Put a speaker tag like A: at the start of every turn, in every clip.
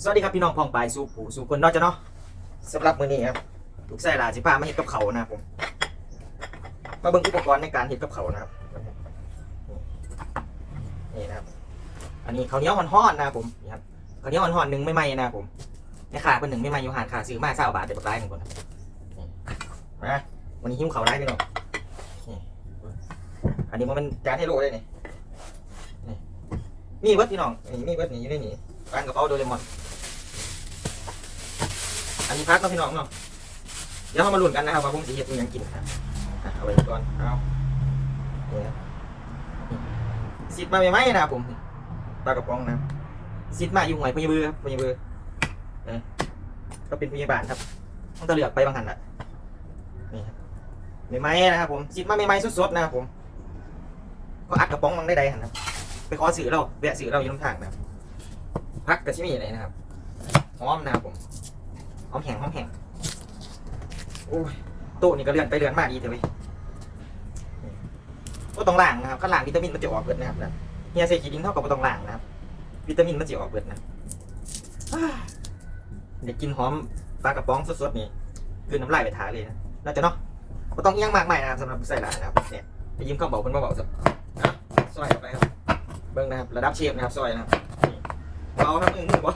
A: สวัสดีครับพี่น้องพองปลายสู่ผู้สู่คนนอกจะเนาะสำหรับมื้อนี้ครับลูกไส้ลาสิพามาเฮ็ดกับเขานะครับผมมาเบิ่งอุปกรณ์ในการเฮ็ดกับเขานะครับนี่นะครับ อันนี้ข้าวเหนียวห่อนๆนะครับผมนี่ครับข้าวเหนียวห่อนๆหนึ่งไม่ไหม้นะครับผมแม่ค้าเพิ่นหนึ่งไม่ไหม้อยู่หานค่าซื้อมาเศร้าบาทแต่บักร้ายหนึ่งคนนะวันนี้หิ้วเขาได้พี่น้องอันนี้มันจานให้โลเลยนี่นี่มีเบิดพี่น้องนี่มีเบิดนี่อยู่ในนี่ร้านกระเป๋าโดเรมอน อันนี้พักเนาะพี่น้องเนาะเดี๋ยวเรามาลุ้นกันนะครับว่าผมจะเฮ็ดอิหยังกินครับอะเอาไว้ก่อนเอาเนี่ยสิทธิ์มาใหม่ๆนะครับผมปลากระป๋องนะสิทธิ์มาอยู่หน่วยพยาบือครับพยาบือเออก็เป็นพยาบาลครับต้องตะเลือกไปบางหันละนี่ครับใหม่ๆนะครับผมสิทธิ์มาใหม่ๆสดๆนะครับผม ก็อัดกระป๋องมังได้ใดหันครับไปขอสื่อเราแวะสื่อเราอยู่น้ำทางนะครับพักกระชิมีอะไรนะครับหอมนะครับผม หอมแห้งหอมแห้งโอ้ยต๊ะนี่ก็เลื่อนไปเลื่อนมาดีเถอะเว้ยก็ต้องล้างนะครับข้างล่างวิตามินมันจะออกเบิดนะครับนะเฮียใส่ขี้ดินเท่ากับต้องล้างนะครับ วิตามินมันจะออกเบิดนะเดี๋ยวกินหอมปลากระป๋องสดๆนี่คือน้ำลายไปทาเลยนะน่าจะเนาะก็ต้องเอี้ยงมากมายนะครับสำหรับใส่หลานนะครับเนี่ยไปยิ้มข้าวเบาเพิ่นมาเบาสักนะซอยเข้าไปครับเบิ้งนะครับระดับเชฟนะครับซอยนะครับเบาครับมือมือบ่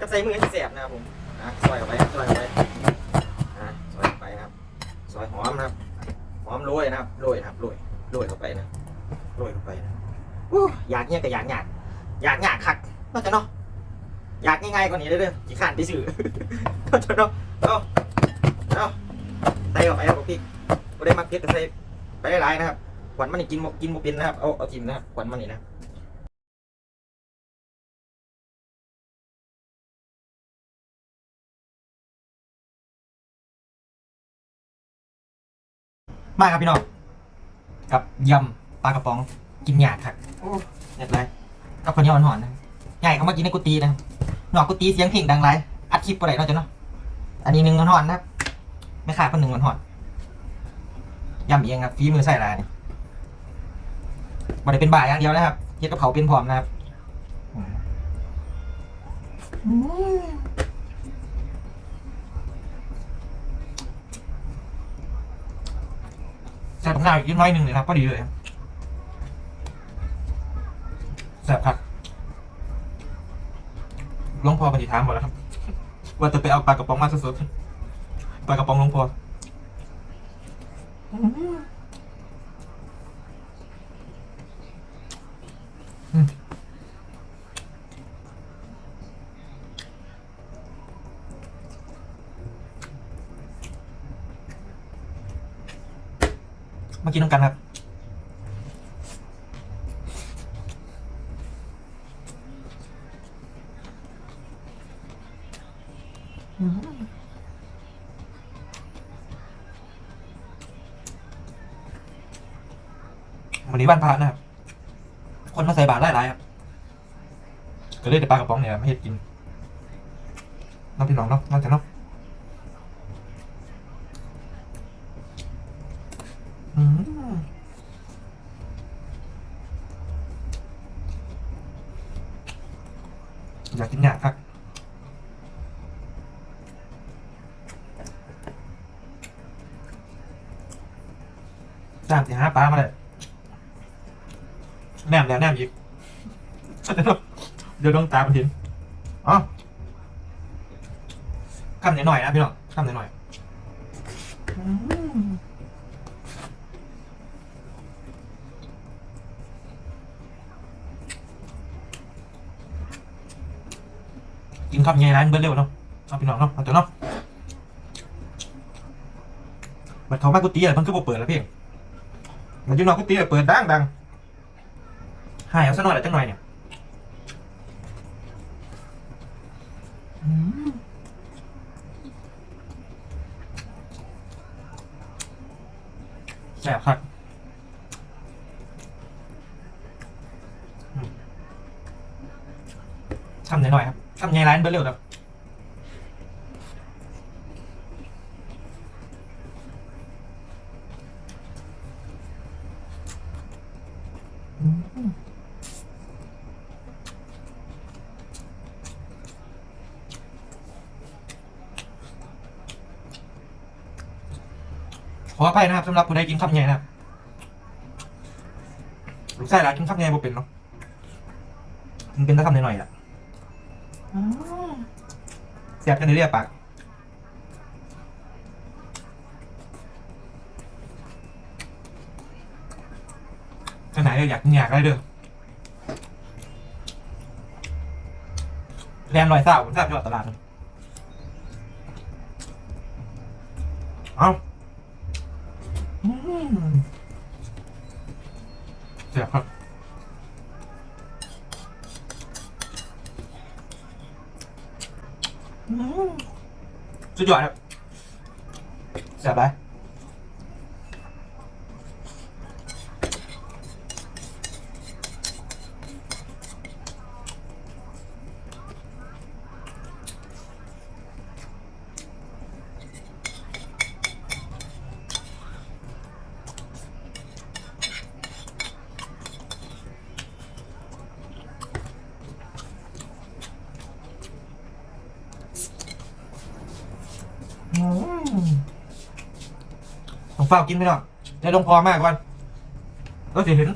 A: ก็ใส่มือให้แสบนะครับผม อะซอยออกไปซอยออกไปอะซอยไปนะครับ ซอยหอมนะครับ หอมโรยนะครับโรยนะครับโรยโรยเข้าไปนะโรยเข้าไปนะอู้อยากเงี้ยกับอยากหยาดอยากหยาดคักน่าจะเนาะอยากง่ายๆกว่านี้เด้อเด้อกี่ขันที่สื่อน่าจะเนาะเอาเอาใส่เข้าไปครับพี่ก็ได้มักเก็ตก็ใส่ไปหลายๆนะครับขวัญมันนี่กินกินโมเป็นนะครับเอาเอาทิมนะครับขวัญมันนี่นะ มาครับพี่น้องกับยำปลากระป๋องกินหยาดครับโอ้เด็ดเลยกับคนนี้อ่อนๆนะใหญ่เขามากินในกุฏินะครับนอกกุฏิเสียงเพลงดังไรอัดคลิปอะไรเนาะจ๊ะเนาะอันนี้หนึ่งอ่อนๆนะครับไม่ขาดคนหนึ่งอ่อนๆยำเองครับฝีมือใส่ลายนี่บ่ได้เป็นบ่ายอย่างเดียวนะครับเฮ็ดกับเขาวเป็นพร้อมนะครับอืมอืม ใส่ผักหน้าอีกน้อยหนึ่งเลยครับพอดีเลยครับแซ่บครับหลวงพ่อปฏิถามหมดแล้วครับ ว่าจะไปเอาปลากระป๋องมาสดๆปลากระป๋องหลวงพ่ออื มากินน้ำกันครับวันนี้บ้านพระนะครับ คนมาใส่บาตรหลายๆครับ ก็เลยแต่ปลากระป๋องเนี่ยไม่เห็ดกินน้องพี่น้องเนาะน้องจะเนาะ อยากกินหยาครับสามสี่ห้าปลามาเลยแนมแล้วแนมอีก เดี๋ยวดวงตามันเห็นอ๋อคำหน่อยๆนะพี่น้องคำหน่อยๆ กินคำใหญ่ร้านเบิร์ดเร็วเนาะเอาพี่น้องเนาะเอาตัวเนาะมันเขามากุฏิอะไรมันก็บ่เปิดแล้วพี่มันอยู่นอกกุฏิอะเปิดดังดังหายเอาซะหน่อยละจังหน่อยเนี่ยแสบครับ ทำไงร้านเบอร์เร็วแบบ
B: ขออภัยนะครับสำหรับผู้ใดกินข้าวไงนะลูกชายหลานกินข้าวไงบ่เป็นเนาะมันเป็นตะคำหน่อยๆอะ แซ่บกันเรียบปากอันไหนอยากอยากได้เด้อแลนลอยเศร้าผมทราบยอดตลาดเอาอืมเสียบครับ อืม สุดยอดครับแซ่บไหมต้องเฝ้ากินไปหน่อยจะลงพอมากก่อนก็จะเห็น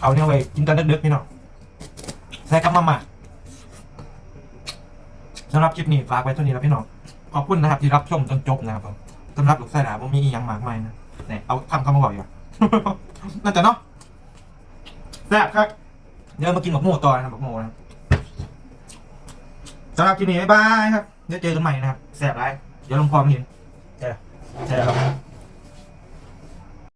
B: เอาเนี่ยไปกินกันดึกๆพี่น้องใส่กับมาม่าสำหรับคลิปนี้ฝากไว้เท่านี้แล้วพี่น้องขอบคุณนะครับที่รับชมจนจบนะครับผมสำหรับลูกไส้หนาผมมีอีกอย่างมากมายนะเนี่ยเอาคำคำบอกอยู่น่าจะเนาะแซ่บครับ เดี๋ยวมากินหมกโม่ต่อนะครับหมกโม่นะครับสำหรับคลิปนี้บ๊ายบายครับเดี๋ยวเจอกันใหม่นะครับแสบไรเดี๋ยวลงพร้อมกินเจอเจอครับ